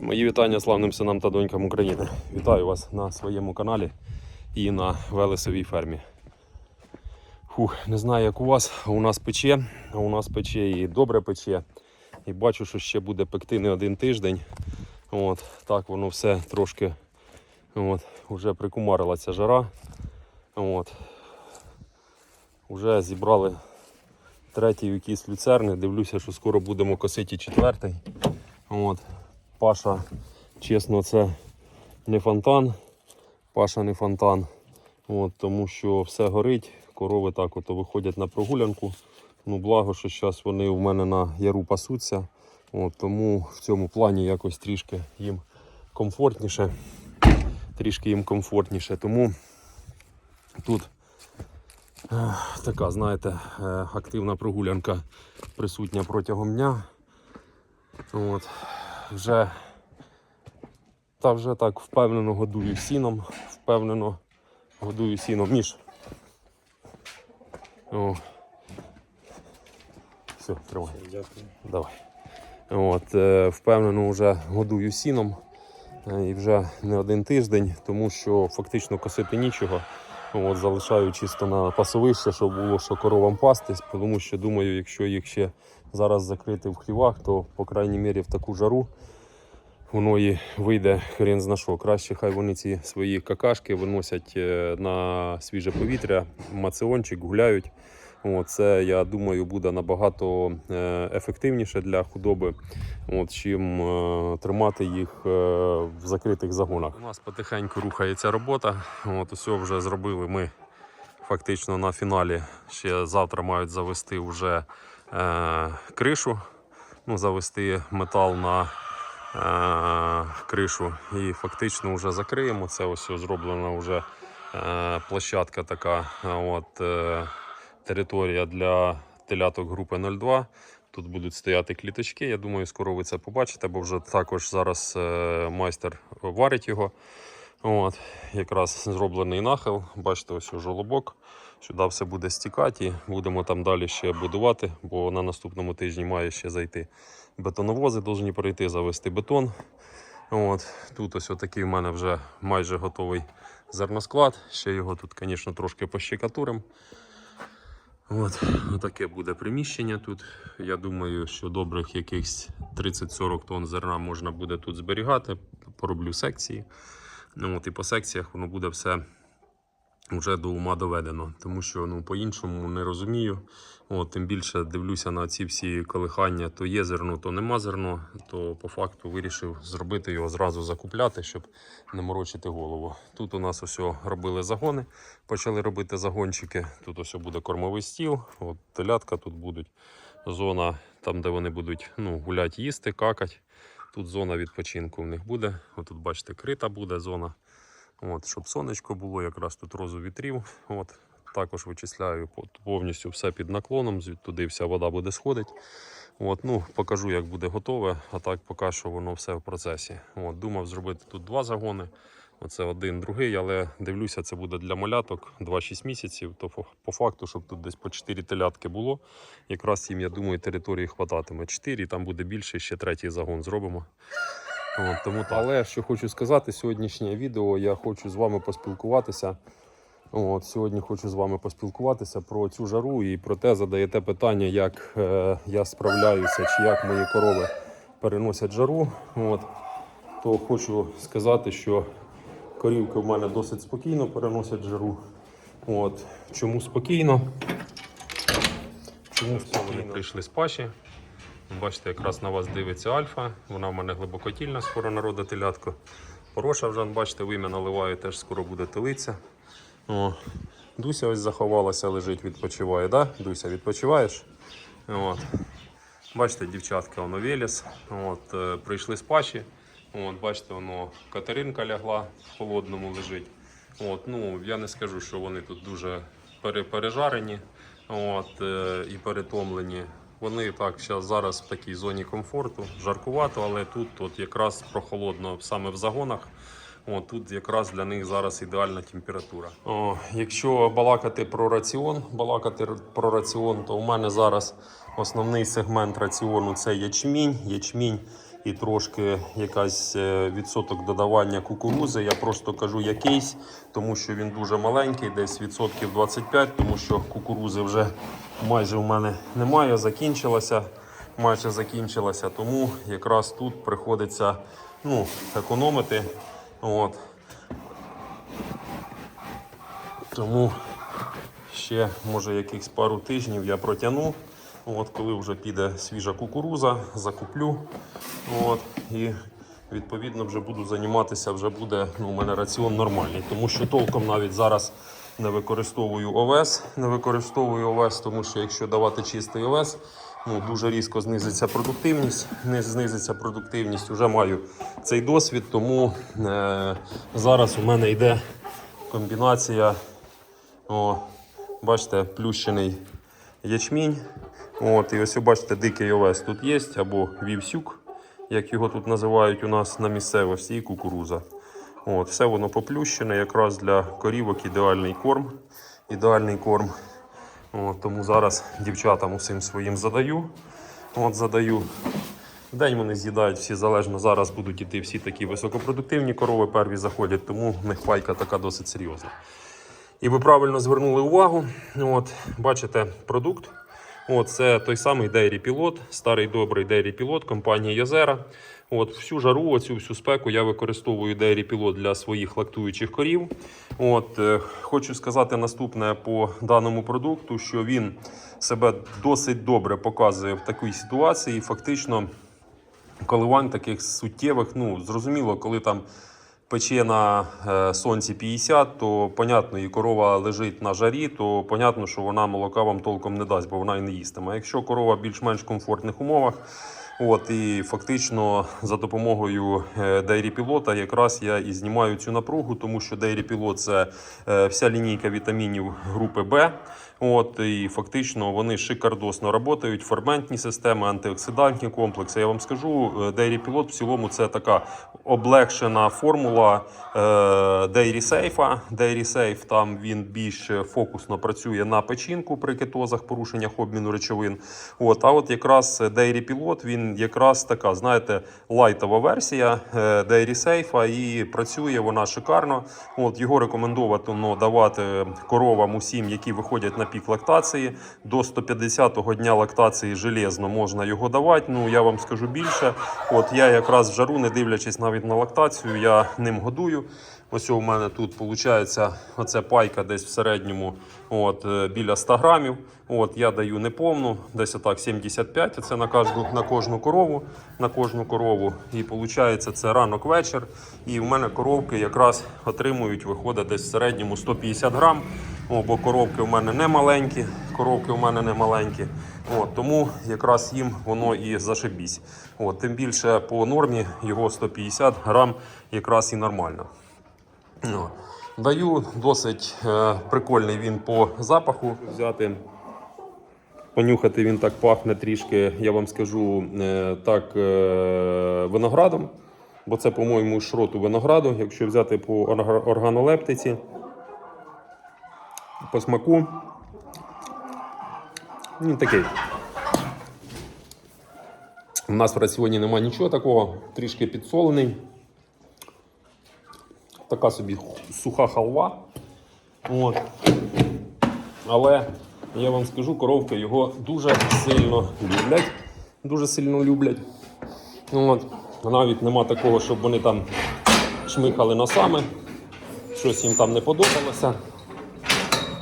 Мої вітання славним синам та донькам України. Вітаю вас на своєму каналі і на Велесовій фермі. Фух, не знаю, як у вас, у нас пече, а у нас пече і добре пече. І бачу, що ще буде пекти не один тиждень. От, так воно все трошки от, вже прикумарила ця жара. От. Уже зібрали третій якісь люцерни. Дивлюся, що скоро будемо косити четвертий. От. Паша, чесно, це не фонтан. Паша не фонтан. От, тому що все горить, корови так от виходять на прогулянку. Ну, благо, що зараз вони у мене на яру пасуться. От, тому в цьому плані якось трішки їм комфортніше. Трішки їм комфортніше. Тому тут е, така, знаєте, е, активна прогулянка присутня протягом дня. От, вже, та вже так впевнено годую сіном, впевнено годую сіном. Міш. О. Все, тримай. Дякую. Давай. От, е, впевнено, вже годую сіном е, і вже не один тиждень, тому що фактично косити нічого. От, залишаю чисто на пасовище, щоб було що коровам пастись, тому що думаю, якщо їх ще зараз закрити в хлівах, то по крайній мірі в таку жару воно і вийде хрен зна що. Краще хай вони ці свої какашки виносять е, на свіже повітря, маціончик, гуляють. О, це, я думаю, буде набагато е, ефективніше для худоби, от, чим е, тримати їх в закритих загонах. У нас потихеньку рухається робота. От, усе вже зробили ми фактично на фіналі. Ще завтра мають завести вже кришу, ну, завести метал на е, кришу і фактично вже закриємо. Це ось зроблена вже е, площадка така. От, е, територія для теляток групи 02. Тут будуть стояти кліточки. Я думаю, скоро ви це побачите, бо вже також зараз е, майстер варить його. От, якраз зроблений нахил. Бачите, ось жолобок. Сюди все буде стікати і будемо там далі ще будувати, бо на наступному тижні має ще зайти бетоновози, повинні пройти, завести бетон. От, тут ось отакий в мене вже майже готовий зерносклад. Ще його тут, звісно, трошки пощекатурим. От, таке буде приміщення тут. Я думаю, що добрих якихось 30-40 тонн зерна можна буде тут зберігати. Пороблю секції. Ну, от, і по секціях воно буде все вже до ума доведено. Тому що ну, по-іншому не розумію. От, тим більше дивлюся на ці всі колихання, то є зерно, то нема зерно. То по факту вирішив зробити його зразу закупляти, щоб не морочити голову. Тут у нас ось робили загони, почали робити загончики. Тут ось буде кормовий стіл, от телятка тут будуть. Зона там, де вони будуть ну, гуляти, їсти, какать. Тут зона відпочинку в них буде. Отут, бачите, крита буде зона. От, щоб сонечко було, якраз тут розу вітрів. От, також вичисляю повністю все під наклоном, туди вся вода буде сходити. От, ну, покажу, як буде готове, а так поки що воно все в процесі. От, думав зробити тут два загони. Оце один, другий, але дивлюся, це буде для маляток 2-6 місяців. То по факту, щоб тут десь по 4 телятки було. Якраз їм, я думаю, території хвататиме. 4, там буде більше, ще третій загон зробимо. От, тому так. Але що хочу сказати, сьогоднішнє відео я хочу з вами поспілкуватися. От, сьогодні хочу з вами поспілкуватися про цю жару і про те, задаєте питання, як е, я справляюся, чи як мої корови переносять жару. От, то хочу сказати, що корівки в мене досить спокійно переносять жару. От, чому спокійно? Чому спокійно? Прийшли з паші. Бачите, якраз на вас дивиться альфа. Вона в мене глибокотільна, скоро народа телятко. Пороша вже, бачите, вим'я наливаю, теж скоро буде телиця. О, Дуся ось заховалася, лежить, відпочиває. Да? Дуся, відпочиваєш? От. Бачите, дівчатка, воно Велес. От, е, прийшли з паші. От, бачите, воно Катеринка лягла, в холодному лежить. От, ну, я не скажу, що вони тут дуже пере- пережарені от, е, і перетомлені. Вони так зараз в такій зоні комфорту, жаркувато, але тут от якраз прохолодно саме в загонах. О, тут якраз для них зараз ідеальна температура. О, якщо балакати про раціон, балакати про раціон, то у мене зараз основний сегмент раціону це ячмінь. Ячмінь і трошки якась е, відсоток додавання кукурузи. Я просто кажу якийсь, тому що він дуже маленький, десь відсотків 25, тому що кукурузи вже майже в мене немає, закінчилася. Майже закінчилася, тому якраз тут приходиться ну, економити. От. Тому ще може якихось пару тижнів я протягну. От, коли вже піде свіжа кукуруза, закуплю. От, і відповідно вже буду займатися, вже буде ну, у мене раціон нормальний. Тому що толком навіть зараз не використовую овес. Не використовую овес, тому що якщо давати чистий овес, ну, дуже різко знизиться продуктивність. Не знизиться продуктивність. Вже маю цей досвід, тому е, зараз у мене йде комбінація. О, бачите, плющений ячмінь. От, і ось ви бачите, дикий овес тут є, або вівсюк, як його тут називають у нас на місцевості, і кукуруза. От, все воно поплющене, якраз для корівок ідеальний корм. Ідеальний корм. От, тому зараз дівчатам усім своїм задаю. От, задаю. День вони з'їдають всі залежно. Зараз будуть іти всі такі високопродуктивні корови перві заходять, тому в них пайка така досить серйозна. І ви правильно звернули увагу. От, бачите продукт. От, це той самий Dairy Pilot, старий добрий Dairy Pilot компанії Йозера. От, всю жару, оцю всю спеку я використовую Dairy Pilot для своїх лактуючих корів. От, е, хочу сказати наступне по даному продукту, що він себе досить добре показує в такій ситуації. Фактично, коливань таких суттєвих, ну зрозуміло, коли там пече на е, сонці 50, то понятно, і корова лежить на жарі, то понятно, що вона молока вам толком не дасть, бо вона і не їстиме. А якщо корова в більш-менш комфортних умовах, От і фактично за допомогою е, Dairy Pilot якраз я і знімаю цю напругу, тому що Dairy Pilot – це е, вся лінійка вітамінів групи Б. От і фактично вони шикардосно працюють, ферментні системи, антиоксидантні комплекси. Я вам скажу, е, Dairy Pilot в цілому це така облегшена формула е, Dairy Safe. Dairy Safe там він більш фокусно працює на печінку при кетозах, порушеннях обміну речовин. От, а от якраз Dairy Pilot він якраз така, знаєте, лайтова версія е, Dairy Safe і працює вона шикарно. От його рекомендовано давати коровам усім, які виходять на пік лактації. До 150-го дня лактації железно можна його давати. Ну я вам скажу більше. От я якраз в жару, не дивлячись навіть на лактацію, я ним годую. Ось у мене тут виходить оце пайка десь в середньому от, е, біля 100 грамів. От, я даю неповну, десь отак 75, це на кожну, на кожну корову. На кожну корову. І виходить це ранок вечір. І в мене коровки якраз отримують, виходить десь в середньому 150 грам. О, бо коровки в мене не маленькі, коровки в мене не маленькі. От, тому якраз їм воно і зашибісь. От, тим більше по нормі його 150 грам якраз і нормально. Ну, Даю досить е, прикольний він по запаху. Взяти, понюхати він так пахне трішки, я вам скажу, е, так е, виноградом. Бо це, по-моєму, шроту винограду. Якщо взяти по органолептиці, по смаку. Він такий. У нас в раціоні немає нічого такого, трішки підсолений така собі суха халва. От. Але я вам скажу, коровки його дуже сильно люблять. Дуже сильно люблять. От. Навіть нема такого, щоб вони там шмихали носами, щось їм там не подобалося.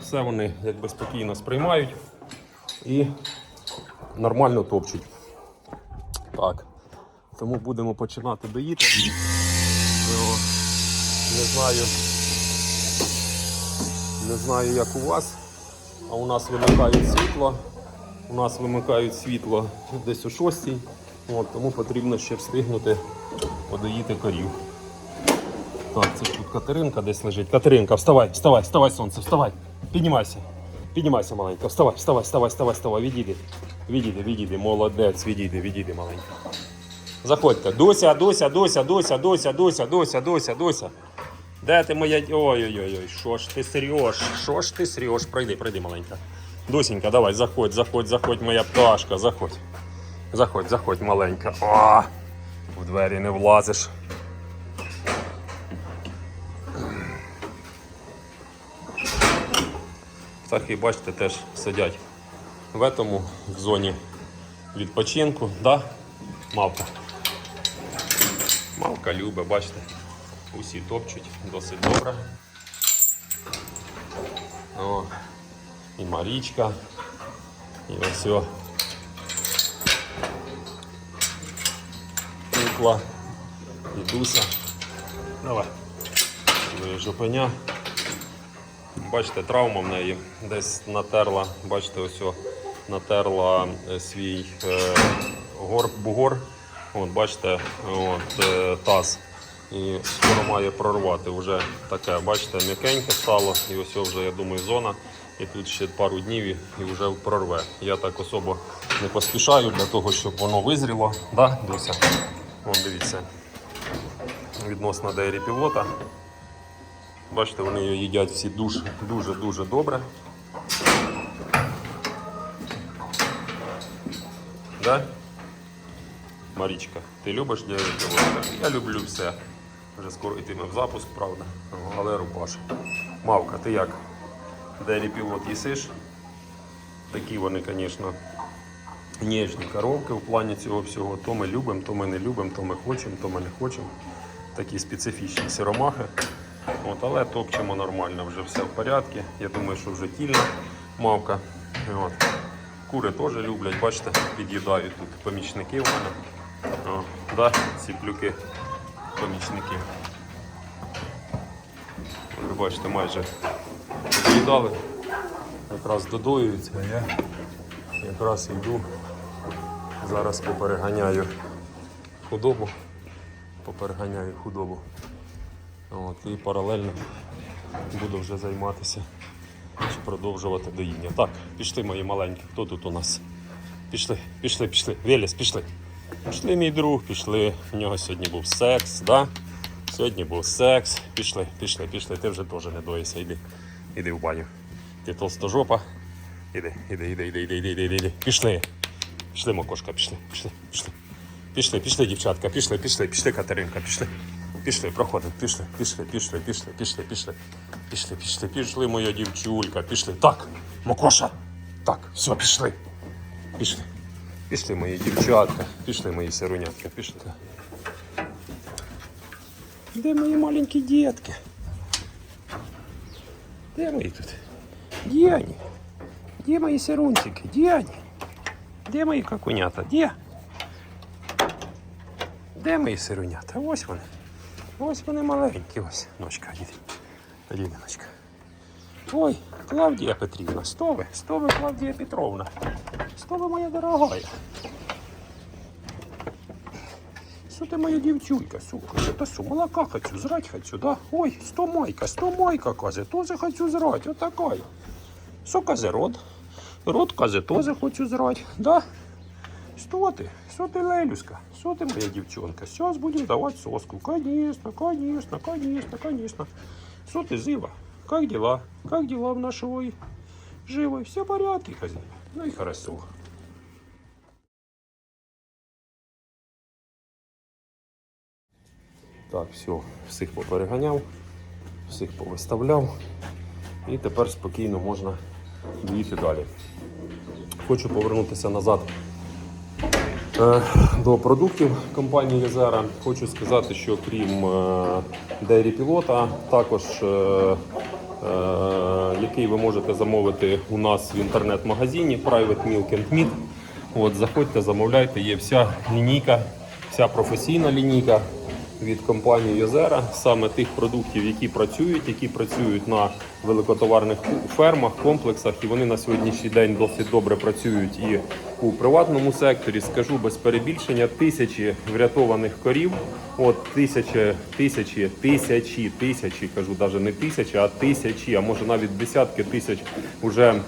Все вони якби спокійно сприймають і нормально топчуть. Так. Тому будемо починати доїти. Не знаю. Не знаю, як у вас. А у нас вимикають світло. У нас вимикають світло десь о 6. От, тому потрібно ще встигнути подоїти корів. Так, це тут Катеринка десь лежить. Катеринка, вставай, вставай, вставай, сонце, вставай. Піднімайся. Піднімайся, маленька. Вставай, вставай, вставай, вставай, вставай. Відійди. Відійди, відійди. Молодець, відійди, відійди, маленька. Заходьте. Дуся, Дуся, Дуся, Дуся, Дуся, Дуся, Дуся, Дуся, Дуся. Де ти моя. Ой-ой-ой, що ж ти срєш? Що ж ти срєш? Пройди, пройди, маленька. Дусенька, давай, заходь, заходь, заходь, моя пташка, заходь. Заходь, заходь, маленька. О! в двері не влазиш. Птахи, бачите, теж сидять в этому, в зоні відпочинку, да? Мавка. Мавка любить, бачите, усі топчуть досить добре. О, і Марічка, і ось. Кукла, і Дуся. Давай. Жопеня. Бачите, травма в неї десь натерла, бачите, ось о, натерла е, свій е, гор, бугор. От, бачите, от, е, таз. І скоро має прорвати. Вже таке, бачите, м'якеньке стало. І ось вже, я думаю, зона. І тут ще пару днів і вже прорве. Я так особо не поспішаю для того, щоб воно визріло. Да, Дуся? Вон, дивіться. Відносно дейрі пілота. Бачите, вони її їдять всі дуже, дуже, дуже добре. Да? Марічка, ти любиш дядька? Я люблю все. Вже скоро йтиме в запуск, правда. Але рубаш. Мавка, ти як? Дері пілот їсиш? Такі вони, звісно, ніжні коровки в плані цього всього. То ми любимо, то ми не любимо, то ми хочемо, то ми не хочемо. Такі специфічні сиромахи. От, але топчемо нормально, вже все в порядку. Я думаю, що вже тільна мавка. От. Кури теж люблять, бачите, під'їдають тут помічники у мене. О, да, ці плюки помічники. Ви бачите, майже під'їдали. Якраз додоюються, а я якраз йду. Зараз попереганяю худобу. Попереганяю худобу. От, і паралельно буду вже займатися чи продовжувати доїння. Так, пішли мої маленькі. Хто тут у нас? Пішли, пішли, пішли. Веліс, пішли. Пішли, мій друг, пішли. У нього сьогодні був секс, да? Сьогодні був секс. Пішли, пішли, пішли. Ти вже теж не доїся. Іди. Іди в баню. Ти толстожопа. Іди, іди, іди, іди, іди, іди, іди, іди. Пішли. Пішли, мокошка, пішли, пішли, пішли. Пішли, пішли, дівчатка, пішли, пішли, пішли, Катеринка, пішли. Пішли, проходимо, пішли, пішли, пішли, пішли, пішли, пішли. Пішли, пішли, пішли, моя дівчулька, пішли. Так, Мокоша. Так, все, пішли. Пішли. Пішли, мої дівчатка, пішли, мої сирунятки, пішли. Де мої маленькі дітки? Де мої тут? Де вони? Де мої сирунчики? Де вони? Де мої какунята? Де? Де мої сирунята? Ось вони. Ось вони маленькі, ось. Ночка, іди. Іди, ночка. Ой, Клавдія Петрівна, сто ви, сто ви, Клавдія Петровна. Сто ви, моя дорогая. Что ты моя девчулька, сука? Это что, молока хочу, зрать хочу, да? Ой, сто майка, сто майка, казе, тоже хочу зрать, вот такая. Що казе рот? Рот казе, тоже хочу зрать, да? Что ты? Что ты, Лелюшка? Что ты, моя девчонка? Сейчас будешь давать соску. Конечно, конечно, конечно, конечно. Что ты, Зива? Как дела? Как дела в нашей живой? Все в порядке, хозяин? Ну и хорошо. Так, все, всіх попереганяв, всіх повиставляв. І тепер спокійно можна доїти далі. Хочу повернутися назад е, до продуктів компанії Єзера. Хочу сказати, що крім е, Дейрі Пілота, також е, який ви можете замовити у нас в інтернет-магазині Private Milk and Meat. От, заходьте, замовляйте, є вся лінійка, вся професійна лінійка від компанії Йозера, саме тих продуктів, які працюють, які працюють на великотоварних фермах, комплексах, і вони на сьогоднішній день досить добре працюють і у приватному секторі. Скажу без перебільшення, тисячі врятованих корів. От тисячі, тисячі, тисячі, тисячі, кажу, навіть не тисячі, а тисячі, а може навіть десятки тисяч уже е,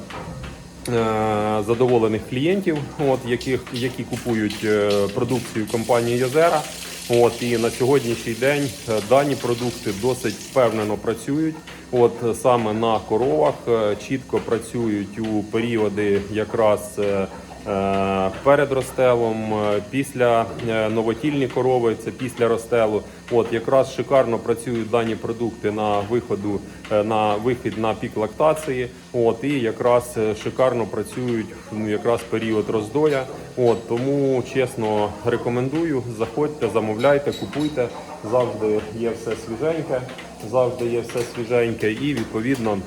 задоволених клієнтів, от, яких, які купують е, продукцію компанії Йозера. От, і на сьогоднішній день е, дані продукти досить впевнено працюють. От е, саме на коровах е, чітко працюють у періоди якраз перед розстелом, е, після е, новотільні корови, це після розстелу. От якраз шикарно працюють дані продукти на виходу е, на вихід на пік лактації. От і якраз е, шикарно працюють ну, якраз період роздоя. От тому чесно рекомендую. Заходьте, замовляйте, купуйте. Завжди є все свіженьке, завжди є все свіженьке і відповідно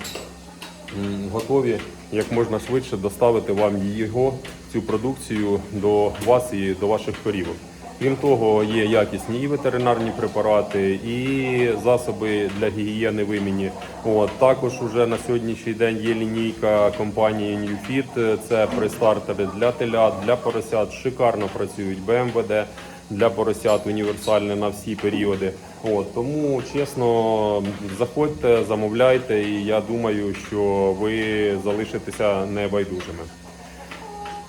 готові як можна швидше доставити вам його, цю продукцію до вас і до ваших корівок. Крім того, є якісні і ветеринарні препарати, і засоби для гігієни виміні. От також уже на сьогоднішній день є лінійка компанії NewFit. Це пристартери для телят, для поросят. Шикарно працюють БМВД для поросят універсальне на всі періоди. От тому чесно, заходьте, замовляйте, і я думаю, що ви залишитеся небайдужими.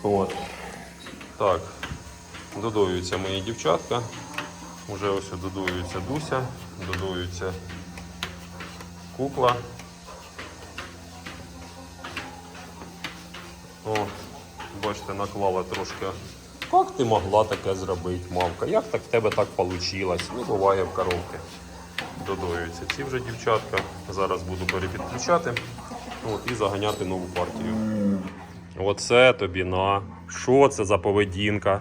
От. Так, додуються мої дівчатка. Уже ось додується Дуся, додується кукла. О, бачите, наклала трошки. Як ти могла таке зробити, мамка? Як так в тебе так вийшло? Не буває в коровки. Додоюються ці вже дівчатка. Зараз буду перепідключати от, і заганяти нову партію. Оце тобі на. Що це за поведінка?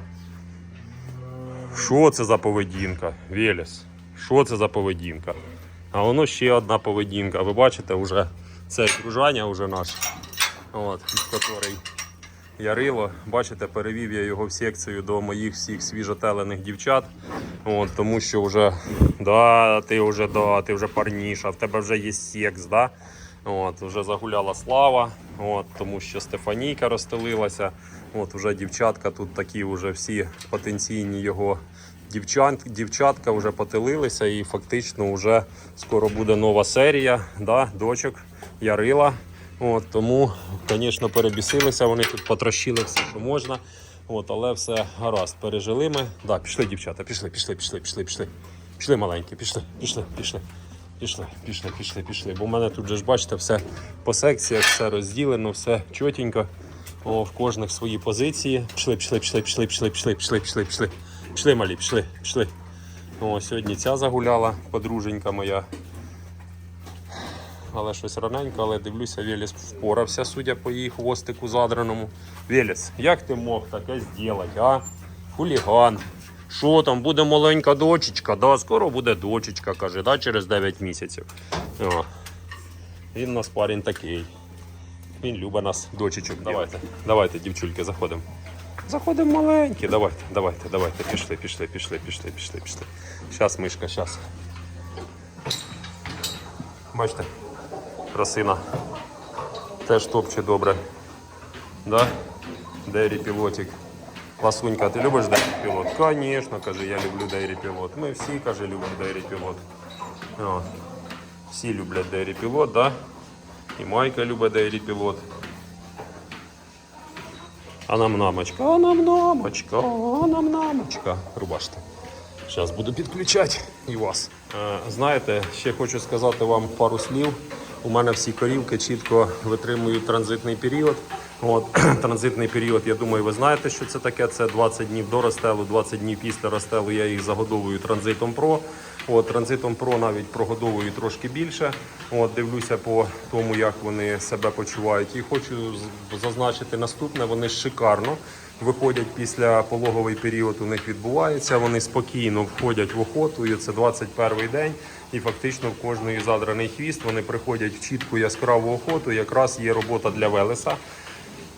Що це за поведінка? Велес? Що це за поведінка? А воно ще одна поведінка. Ви бачите, вже це кружання вже наш, от, який Ярило. Бачите, перевів я його в секцію до моїх всіх свіжотелених дівчат. От, тому що вже да, ти вже да, ти вже парніша, в тебе вже є секс, да? От, вже загуляла слава, от, тому що Стефанійка розстелилася. От, вже дівчатка тут такі вже всі потенційні його дівчат, дівчатка вже потелилися і фактично вже скоро буде нова серія да, дочок Ярила. От, тому, звісно, перебісилися, вони тут потрощили все, що можна. От, але все гаразд, пережили ми. Да, пішли, дівчата, пішли, пішли, пішли, пішли, пішли. Пішли маленькі, пішли, пішли, пішли. Пішли, пішли, пішли, пішли. Бо в мене тут же ж бачите, все по секціях, все розділено, все чотенько. О, в кожних свої позиції. Пішли, пішли, пішли, пішли, пішли, пішли, пішли, пішли, пішли. Пішли, малі, пішли, пішли. О, сьогодні ця загуляла, подруженька моя. Але щось раненько, але дивлюся, Велес впорався, судя по її хвостику задраному. Велес, як ти мог таке зробити, а? Хуліган. Що там, буде маленька дочечка? Да, скоро буде дочечка, каже, да, через 9 місяців. О. Він у нас парень такий. Він любить нас, дочечок. Давайте, давайте, дівчульки, заходимо. Заходимо маленькі, давайте, давайте, давайте, пішли, пішли, пішли, пішли, пішли, пішли. Щас, мишка, щас. Бачите, красина. Теж топче добре. Да? Дері пілотик. Ласунька, ти любиш Дері пілот? Звісно, каже, я люблю Дері пілот. Ми всі, каже, любимо Дері пілот. О, всі люблять Дері пілот, да? І Майка любить Дері пілот. А нам намочка, а нам намочка, а нам намочка. Рубаште. Зараз буду підключати і вас. Е, знаєте, ще хочу сказати вам пару слів. У мене всі корівки чітко витримують транзитний період. От, транзитний період, я думаю, ви знаєте, що це таке. Це 20 днів до розстелу, 20 днів після розстелу я їх загодовую транзитом Pro. От, транзитом Pro навіть прогодовую трошки більше. От, дивлюся по тому, як вони себе почувають. І хочу зазначити наступне: вони шикарно виходять після пологовий період. У них відбувається. Вони спокійно входять в охоту. І це 21 день. І фактично в кожної задраний хвіст вони приходять в чітку яскраву охоту. Якраз є робота для Велеса.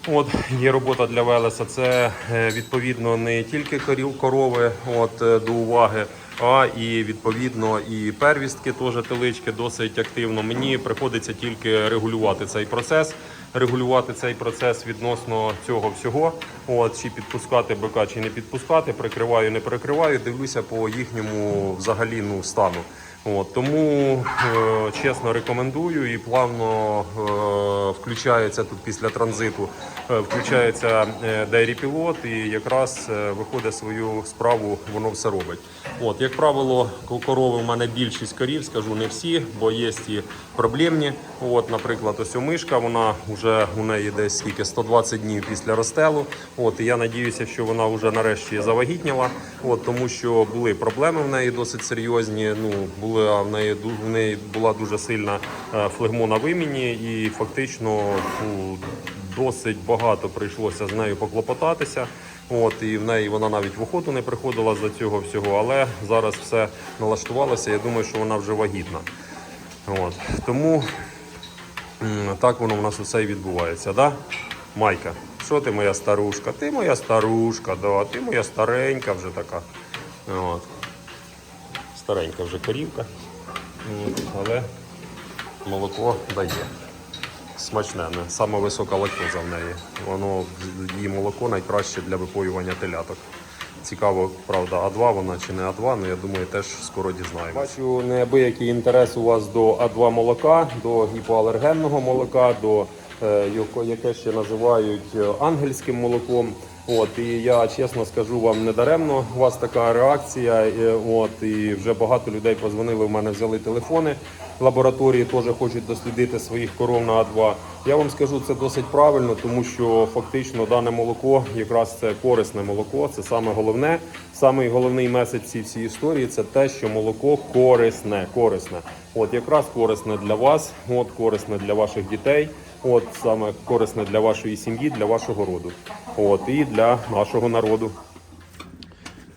От є робота для Велеса. Це е, відповідно не тільки корови от, е, до уваги, а і відповідно і первістки, теж телички досить активно. Мені приходиться тільки регулювати цей процес, регулювати цей процес відносно цього всього. От чи підпускати бика, чи не підпускати, прикриваю, не прикриваю. Дивлюся по їхньому взагалі ну, стану. От, тому е, чесно рекомендую і плавно е, включається тут після транзиту, е, включається е, Dairy Pilot і якраз е, виходить свою справу, воно все робить. От, як правило, ко- корови в мене більшість корів, скажу не всі, бо є і проблемні. От, наприклад, ось мишка, вона вже у неї десь скільки 120 днів після розстелу. От, і я надіюся, що вона вже нарешті завагітніла, от, тому що були проблеми в неї досить серйозні. Ну, була в неї в неї була дуже сильна е, флегмо на виміні, і фактично ну, досить багато прийшлося з нею поклопотатися. От, і в неї вона навіть в охоту не приходила за цього всього, але зараз все налаштувалося. Я думаю, що вона вже вагітна. От. Тому так воно в нас усе і відбувається, да? Майка, що ти моя старушка? Ти моя старушка, да, ти моя старенька вже така. От. Старенька вже корівка. Але молоко дає. Смачне, не? саме висока лактоза в неї. Воно її молоко найкраще для випоювання теляток. Цікаво, правда, А2 вона чи не А2, але я думаю, теж скоро дізнаємося. Бачу неабиякий інтерес у вас до А2 молока, до гіпоалергенного молока, до е, яке ще називають е, ангельським молоком. От і я чесно скажу вам, недаремно у вас така реакція. От і вже багато людей позвонили в мене, взяли телефони. Лабораторії теж хочуть дослідити своїх коров на А2. Я вам скажу, це досить правильно, тому що фактично дане молоко якраз це корисне молоко. Це саме головне. Самий головний меседж цієї всій історії це те, що молоко корисне, корисне. От якраз корисне для вас, от корисне для ваших дітей. От саме корисне для вашої сім'ї, для вашого роду. От і для нашого народу.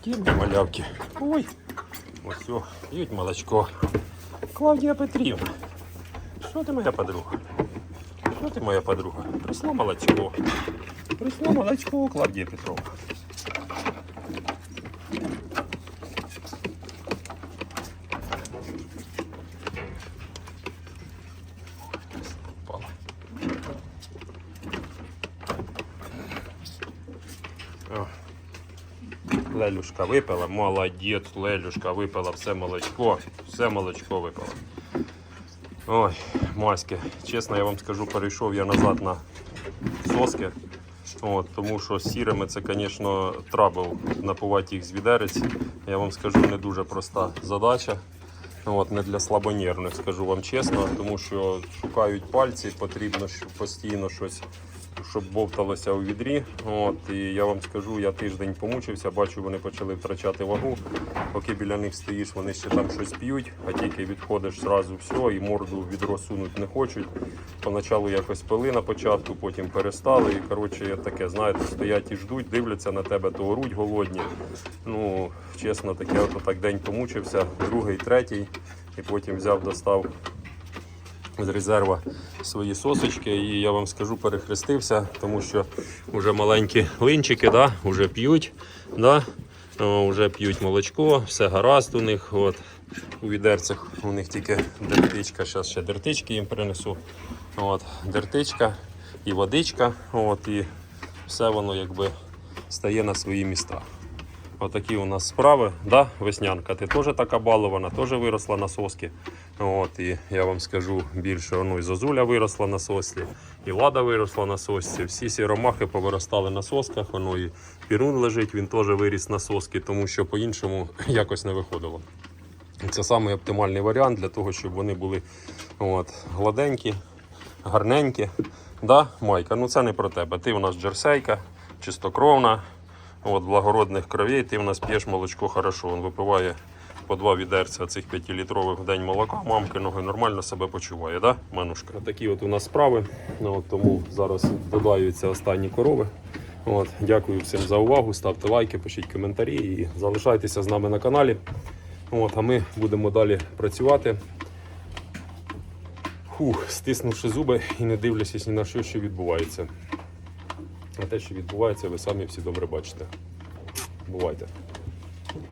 Ті малявки. Ой, ось о, п'ють молочко. Клавдія Петрівна. Що ти моя подруга? Що ти моя подруга? Присло молочко. Присло молочко, Клавдія Петровна. Лелюшка випила, молодець, Лелюшка випила все молочко, все молочко випила. Ой, маськи, чесно, я вам скажу, перейшов я назад на соски. От, тому що з сірими це, звісно, трабл напувати їх з відерець. Я вам скажу, не дуже проста задача. От, не для слабонервних, скажу вам чесно, тому що шукають пальці, потрібно постійно щось, щоб бовталося у відрі. От, і я вам скажу, я тиждень помучився, бачу, вони почали втрачати вагу. Поки біля них стоїш, вони ще там щось п'ють, а тільки відходиш зразу все і морду в відро сунуть не хочуть. Поначалу якось пили на початку, потім перестали. І коротше, я таке, знаєте, стоять і ждуть, дивляться на тебе, то оруть голодні. Ну, чесно, таке, от так день помучився, другий, третій, і потім взяв, достав з резерва свої сосочки. І я вам скажу, перехрестився, тому що вже маленькі линчики, да, вже п'ють. Да, вже п'ють молочко, все гаразд у них. От. У відерцях у них тільки дертичка, зараз ще дертички їм принесу. От, дертичка і водичка. От, і все воно якби стає на свої міста. Отакі у нас справи. Да, Веснянка, ти теж така балована, теж виросла на соски. От, і я вам скажу більше, ну і Зозуля виросла на сослі, і Лада виросла на сосці. Всі сіромахи повиростали на сосках, воно і Пірун лежить, він теж виріс на соски, тому що по-іншому якось не виходило. Це самий оптимальний варіант для того, щоб вони були от, гладенькі, гарненькі. Да, Майка, ну це не про тебе. Ти у нас джерсейка, чистокровна, от, благородних кровей, ти в нас п'єш молочко хорошо. Він випиває по два відерця цих 5-літрових в день молока, мамкиного нормально себе почуває, да, манушка? Такі от у нас справи. Ну, от, тому зараз додаються останні корови. От, дякую всім за увагу. Ставте лайки, пишіть коментарі і залишайтеся з нами на каналі. От, а ми будемо далі працювати. Фух, стиснувши зуби і не дивлячись ні на що, що відбувається. А те, що відбувається, ви самі всі добре бачите. Бувайте.